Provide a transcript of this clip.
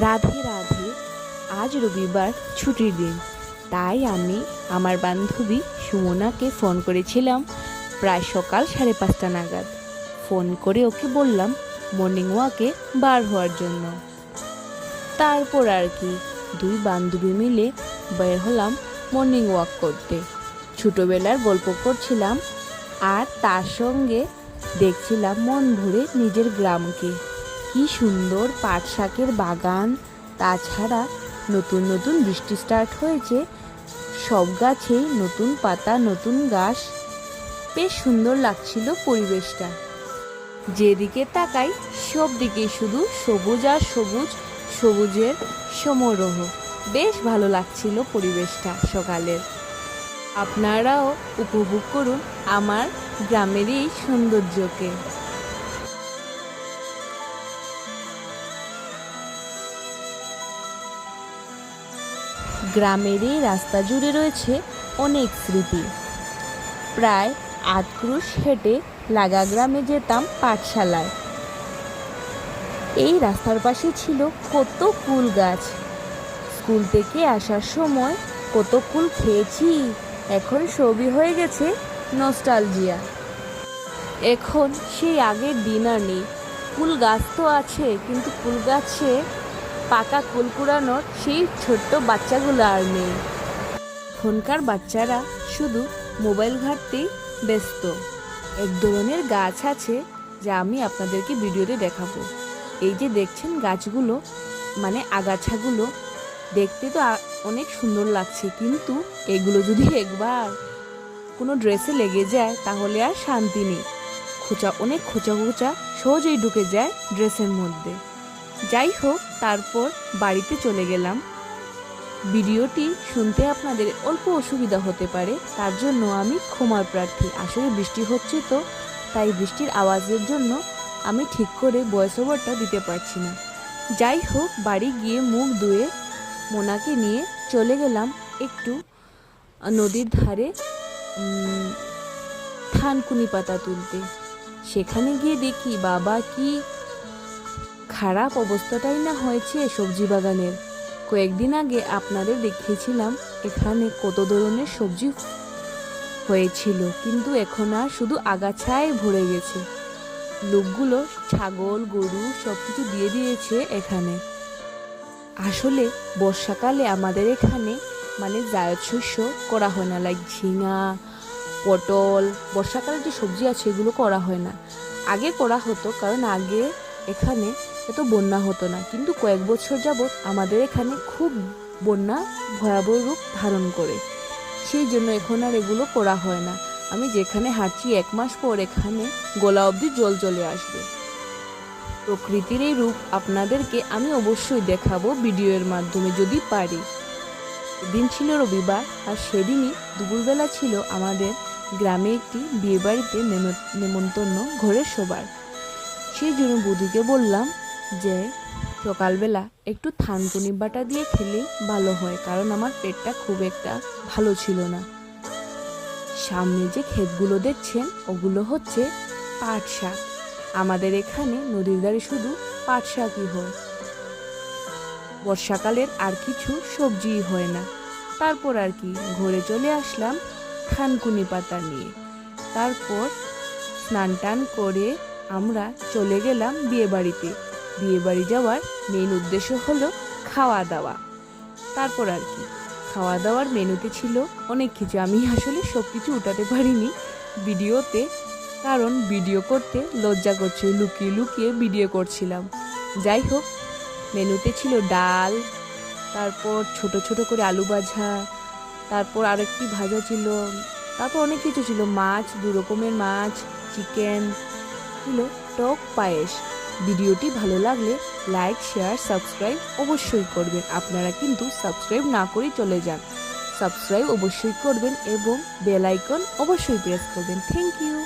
রাধে রাধে, আজ রবিবার ছুটির দিন। তাই আমি আমার বান্ধবী সুমনাকে ফোন করেছিলাম প্রায় সকাল সাড়ে পাঁচটা নাগাদ। ফোন করে ওকে বললাম মর্নিং ওয়াকে বার হওয়ার জন্য। তারপর আর কি, দুই বান্ধবী মিলে বের হলাম মর্নিং ওয়াক করতে। ছোটোবেলার গল্প করছিলাম আর তার সঙ্গে দেখছিলাম মন ভরে নিজের গ্রামকে। কি সুন্দর পাট শাকের বাগান। তাছাড়া নতুন নতুন বৃষ্টি স্টার্ট হয়েছে। সব গাছেই নতুন পাতা, নতুন গাছ। বেশ সুন্দর লাগছিল পরিবেশটা। যেদিকে তাকাই, সব দিকে শুধু সবুজ আর সবুজ, সবুজের সমারোহ। বেশ ভালো লাগছিল পরিবেশটা সকালের। আপনারাও উপভোগ করুন আমার গ্রামের এই সৌন্দর্যকে। গ্রামের এই রাস্তা জুড়ে রয়েছে অনেক স্মৃতি। প্রায় আট ক্রুশ হেঁটে লাগা গ্রামে যেতাম পাঠশালায়। এই রাস্তার পাশে ছিল কত কুল গাছ। স্কুল থেকে আসার সময় কত কুল খেয়েছি, এখন সবই হয়ে গেছে নস্টালজিয়া। এখন সেই আগের দিন আর নেই। কুল গাছ তো আছে, কিন্তু কুল গাছে পাকা কুল কুড়ানোর সেই ছোট্ট বাচ্চাগুলো আর নেই। এখনকার বাচ্চারা শুধু মোবাইল ঘাটতেই ব্যস্ত। এক ধরনের গাছ আছে যা আমি আপনাদেরকে ভিডিওতে দেখাবো। এই যে দেখছেন গাছগুলো মানে আগাছাগুলো, দেখতে তো অনেক সুন্দর লাগছে, কিন্তু এগুলো যদি একবার কোনো ড্রেসে লেগে যায়, তাহলে আর শান্তি নেই। খোঁচা অনেক খোঁচা খোঁচা সহজেই ঢুকে যায় ড্রেসের মধ্যে। যাই হোক তারপর বাড়িতে চলে গেলাম। ভিডিওটি শুনতে আপনাদের অল্প অসুবিধা হতে পারে, তার জন্য আমি ক্ষমার প্রার্থী। আসলে বৃষ্টি হচ্ছে তো, তাই বৃষ্টির আওয়াজের জন্য আমি ঠিক করে ভয়েস ওভারটা দিতে পারছি না। যাই হোক বাড়ি গিয়ে মুখ ধুয়ে মোনাকে নিয়ে চলে গেলাম একটু নদীর ধারে থানকুনি পাতা তুলতে। সেখানে গিয়ে দেখি বাবা কি খারাপ অবস্থাটাই না হয়েছে সবজি বাগানের। কয়েকদিন আগে আপনাদের দেখিয়েছিলাম, এখানে কত ধরনের সবজি হয়েছিল, কিন্তু এখন আর শুধু আগাছায় ভরে গেছে। লোকগুলো ছাগল, গরু সব কিছু দিয়ে দিয়েছে এখানে। আসলে বর্ষাকালে আমাদের এখানে মানে জায়দ শস্য করা হয় না লাইক ঝিঙা, পটল, বর্ষাকালে যে সবজি আছে এগুলো করা হয় না। আগে করা হতো, কারণ আগে এখানে এত বন্যা হতো না। কিন্তু কয়েক বছর যাবৎ আমাদের এখানে খুব বন্যা ভয়াবহ রূপ ধারণ করে। সেই জন্য এখন আর এগুলো করা হয় না। আমি যেখানে হাঁটছি, এক মাস পর এখানে গোলা অবধি জল চলে আসবে। প্রকৃতির এই রূপ আপনাদেরকে আমি অবশ্যই দেখাবো ভিডিওর মাধ্যমে যদি পারি। দিন ছিল রবিবার, আর সেদিনই দুপুরবেলা ছিল আমাদের গ্রামে একটি বিয়েবাড়িতে নেম- নেমন্তন্ন ঘরের সবার সেই জন্য বৌদিকে বললাম যে সকালবেলা একটু থানকুনি বাটা দিয়ে খেলেই ভালো হয়, কারণ আমার পেটটা খুব একটা ভালো ছিল না। সামনে যে ক্ষেতগুলো দেখছেন, ওগুলো হচ্ছে পাট শাক। আমাদের এখানে নদীর ধারে শুধু পাট শাকই হয়। বর্ষাকালের আর কিছু সবজিই হয় না। তারপর আর কি, ঘরে চলে আসলাম থানকুনি পাতা নিয়ে। তারপর স্নান টান করে আমরা চলে গেলাম বিয়ে বাড়িতে বিয়ে বাড়ি যাওয়ার মেন উদ্দেশ্য হলো খাওয়া দাওয়া তারপর আর কি। খাওয়া দাওয়ার মেনুতে ছিল অনেক কিছু। আমি আসলে সব কিছু উঠাতে পারিনি ভিডিওতে, কারণ ভিডিও করতে লজ্জা করছে লুকিয়ে লুকিয়ে ভিডিও করছিলাম। যাই হোক, মেনুতে ছিল ডাল, তারপর ছোট ছোট করে আলু ভাজা, তারপর আরেকটি ভাজা ছিল, তারপর অনেক কিছু ছিল। মাছ দু রকমের মাছ, চিকেন, ছিল টক পায়েস। ভিডিওটি ভালো লাগলে লাইক, শেয়ার, সাবস্ক্রাইব অবশ্যই করবেন। আপনারা কিন্তু সাবস্ক্রাইব না করে চলে যান। সাবস্ক্রাইব অবশ্যই করবেন এবং বেল আইকন অবশ্যই প্রেস করবেন। Thank you.